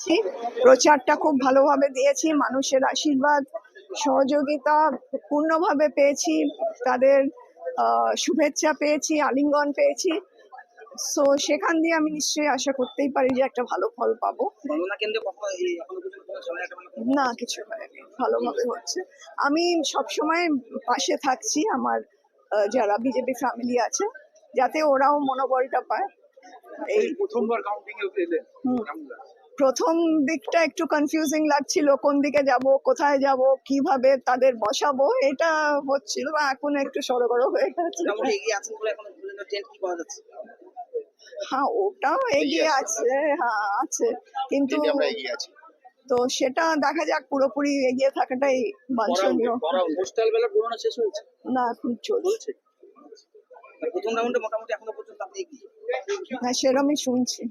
পেয়েছি প্রচারটা খুব ভালোভাবে দিয়েছি মানুষের আশীর্বাদ সহযোগিতা পূর্ণভাবে পেয়েছি তাদের শুভেচ্ছা পেয়েছি আলিঙ্গন পেয়েছি। সো সেখান দিয়ে আমি নিশ্চয়ই আশা করতেই পারি যে একটা ভালো ফল পাবো। না কিছু হয়নি ভালোভাবে হচ্ছে। আমি সবসময় পাশে থাকছি আমার যারা বিজেপি ফ্যামিলি আছে যাতে ওরাও মনোবলটা পায়। এই প্রথমবার কাউন্টিং এ প্রথম দিকটা একটু কনফিউজিং লাগছিল কোন দিকে যাব কোথায় যাব কীভাবে তাদের বসাবো এটা হচ্ছিল বা এখন একটু সরো সড়গড় হয়ে গেছে। হ্যাঁ ওটাও এগিয়ে আছে হ্যাঁ আছে। কিন্তু এগিয়ে আছি। তো সেটা দেখা যাক পুরোপুরি এগিয়ে থাকাটাই বাঞ্ছনীয়। না এখন চলছে। প্রথম রাউন্ডে মোটামুটি এখনও পর্যন্ত আপনি এগিয়ে? হ্যাঁ সেরমই শুনছি।